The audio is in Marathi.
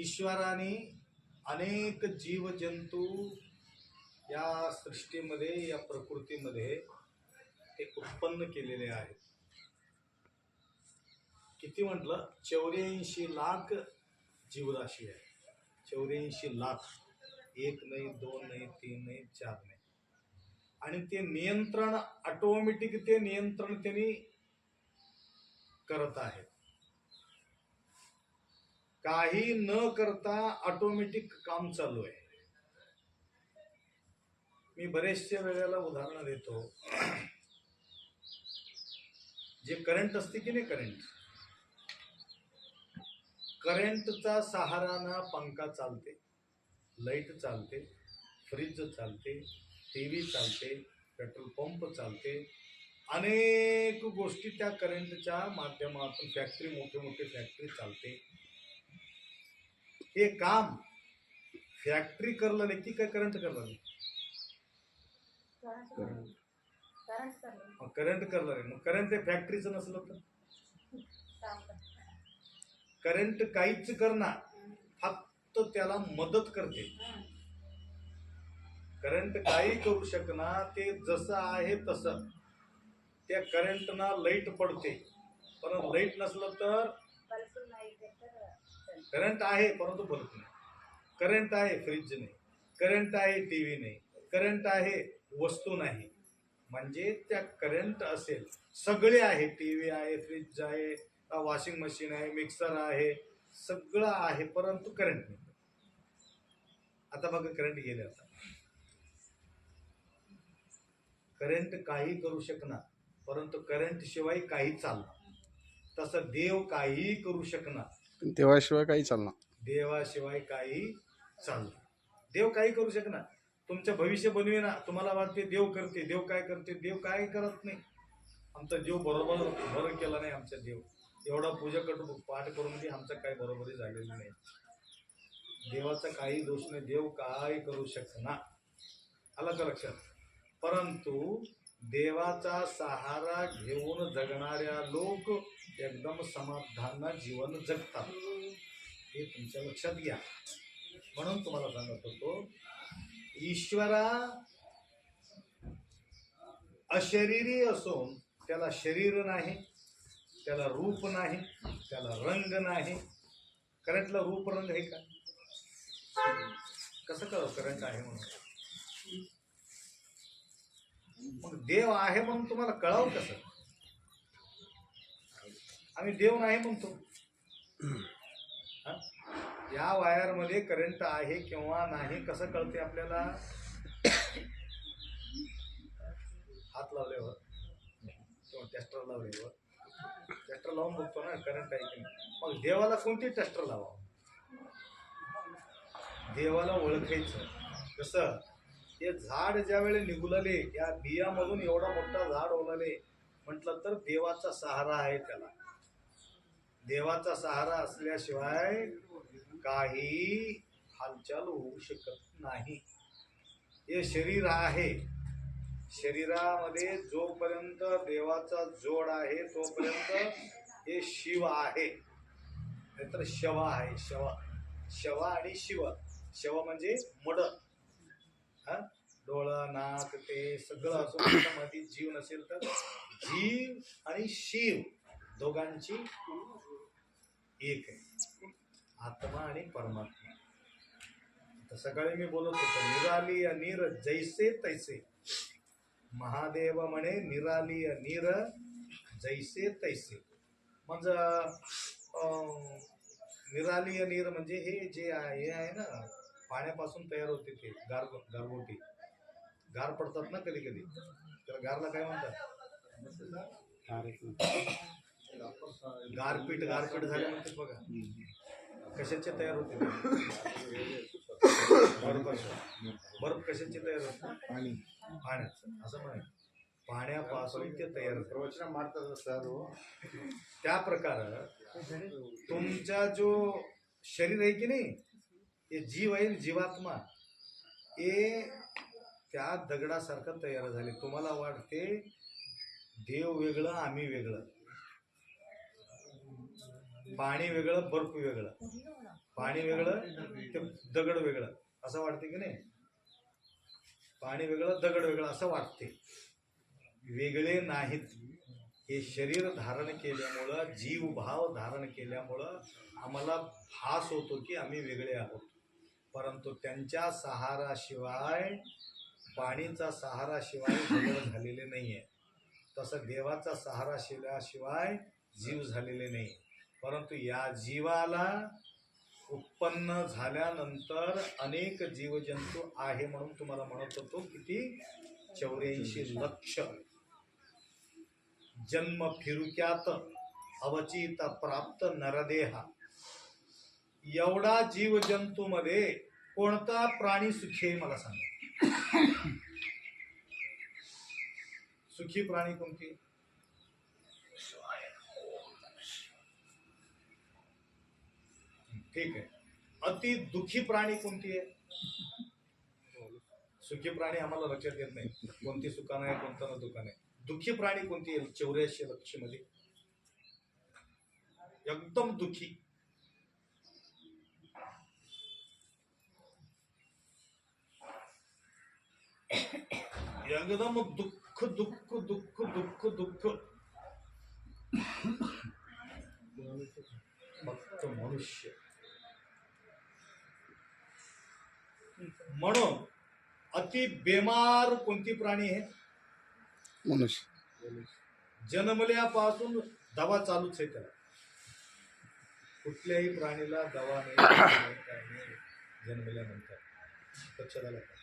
ईश्वराने अनेक जीवजंतू या सृष्टीमध्ये या प्रकृतीमध्ये ते उत्पन्न केलेले आहेत. किती म्हटलं? चौऱ्याऐंशी लाख जीवराशी आहे चौऱ्याऐंशी लाख. एक नाही दोन नाही तीन नाही चार नाही. आणि ते नियंत्रण ऑटोमॅटिक ते नियंत्रण त्यांनी करत आहेत. काही न करता ऑटोमॅटिक काम चालू आहे. मी बरेचशा वेळेला उदाहरणं देतो. जे करंट असते की नाही करंट करंटचा सहाराना पंखा चालते लाइट चालते फ्रीज चालते टी व्ही चालते पेट्रोल पंप चालते. अनेक गोष्टी त्या करंटच्या माध्यमातून फॅक्टरी मोठे मोठे फॅक्टरी चालते. हे काम फॅक्टरी करलं नाही की काय करंट करलं नाही करंट करलं नाही मग करंट ते फॅक्टरीचं नसलं तर? करंट काहीच करणार. फक्त त्याला मदत करते. करंट काही करू शकणार ते जसं आहे तसं. त्या करंटना लाइट पडते. पण लाइट नसलं तर करंट आहे परंतु बल्ब नाही. करंट आहे फ्रीज नाही. करंट आहे टी व्ही नाही. करंट आहे वस्तू नाही. म्हणजे त्या करंट असेल सगळे आहे. टी व्ही आहे फ्रीज आहे वॉशिंग मशीन आहे मिक्सर आहे सगळं आहे परंतु करंट नाही. आता बघा करंट गेले आता. करंट काही करू शकणार परंतु करंट शिवाय काही चालणार. तसं देव काही करू शकणार. देवाशिवाय काही चालणार. देवाशिवाय काही चालणार. देव काही करू शकणार. तुमचं भविष्य बनवे तुम्हाला वाटते देव करते देव काय करते देव काय करत नाही. आमचा देव बरोबर बरं केला नाही आमचा देव एवढा पूजा करून पाठ करून ती आमचं काही बरोबरी झालेली नाही. देवाचा काही दोष नाही. देव काय करू शकणार. आलं का लक्षात? परंतु देवाचा सहारा घेऊन जगणाऱ्या लोक एकदम समाधान जीवन जगतात. हे तुमच्या लक्षात घ्या. म्हणून तुम्हाला सांगत होतो ईश्वरा अशरीरी असून त्याला शरीर नाही त्याला रूप नाही त्याला रंग नाही. करंटला रूप रंग आहे का? कसं कळ करंट आहे म्हणून? मग देव आहे म्हणून तुम्हाला कळावं कसं? आम्ही देव नाही म्हणतो. या वायरमध्ये करंट आहे किंवा नाही कसं कळते आपल्याला? हात लावल्यावर किंवा टेस्टर लावल्यावर टेस्टर लावून बघतो ना करंट आहे की नाही. मग देवाला कोणती टेस्टर लावा देवाला ओळखायचं. कसं हे झाड ज्या वेळी निघुलले या बियामधून एवढा मोठा झाड ओलाले म्हटलं तर देवाचा सहारा आहे त्याला. देवाचा सहारा असल्याशिवाय काही हालचाल होऊ शकत नाही. हे शरीर आहे. शरीरामध्ये जोपर्यंत देवाचा जोड आहे तोपर्यंत हे शिव आहे. नाहीतर शवा आहे शव. शवा आणि शिव. शव म्हणजे मड. डोळा नाक ते सगळं असून त्याच्यामध्ये जीव नसेल तर जीव आणि शिव दोघांची एक आहे. आत्मा आणि परमात्मा. आता सकाळी मी बोलत होतो निराली नीर जैसे तैसे. महादेव म्हणे निराली नीर जैसे तैसे. म्हणजे निराली नीर म्हणजे हे जे आहे हे आहे ना पाण्यापासून तयार होते ते गार गारगोटी. गार पडतात ना कधी कधी. तर गारला काय म्हणतात? गारपीट गारपीट झाले म्हणतात बघा. कशाचे तयार होते? ते? बर्फ कशाचे तयार होते? पाणी. पाण्याचं. असं म्हणे पाण्यापासून ते तयार होते. प्रवचन मारतात सर त्या प्रकार तुमचा जो शरीर आहे की नाही हे जीव आहे जीवात्मा हे त्या दगडासारखं तयार झाले. तुम्हाला वाटते देव वेगळं आम्ही वेगळं? पाणी वेगळं बर्फ वेगळं? पाणी वेगळं ते दगड वेगळं. असं वाटते की नाही? पाणी वेगळं दगड वेगळं असं वाटते. वेगळे नाहीत. हे शरीर धारण केल्यामुळं जीवभाव धारण केल्यामुळं आम्हाला भास होतो की आम्ही वेगळे आहोत. परंतु त्यांच्या सहाराशिवाय पाणीचा सहाराशिवाय जीव झालेले नाही आहे तसं देवाचा सहारा शिल्याशिवाय जीव झालेले नाही. परंतु या जीवाला उत्पन्न झाल्यानंतर अनेक जीवजंतू आहे म्हणून तुम्हाला म्हणत होतो किती? चौऱ्याऐंशी लक्ष. जन्म फिरुक्यात अवचित प्राप्त नरदेहा. एवढा जीवजंतूमध्ये कोणता प्राणी सुखी आहे मला सांगा. सुखी प्राणी कोणती? ठीक आहे. अति दुखी प्राणी कोणती आहे? सुखी प्राणी आम्हाला लक्षात येत नाही. कोणती सुखानं आहे कोणतं ना दुकान आहे. दुःखी प्राणी कोणती आहे? चौऱ्याऐंशी लक्षमध्ये एकदम दुखी. एकदम दुःख दुःख दुःख दुःख दुःख. फक्त मनुष्य. म्हणून अति बेमार कोणती प्राणी आहे मनुष्य. जन्मल्यापासून दवा चालूच आहे त्याला. कुठल्याही प्राणीला दवा नाही जन्मल्यानंतर. लक्षात आलं?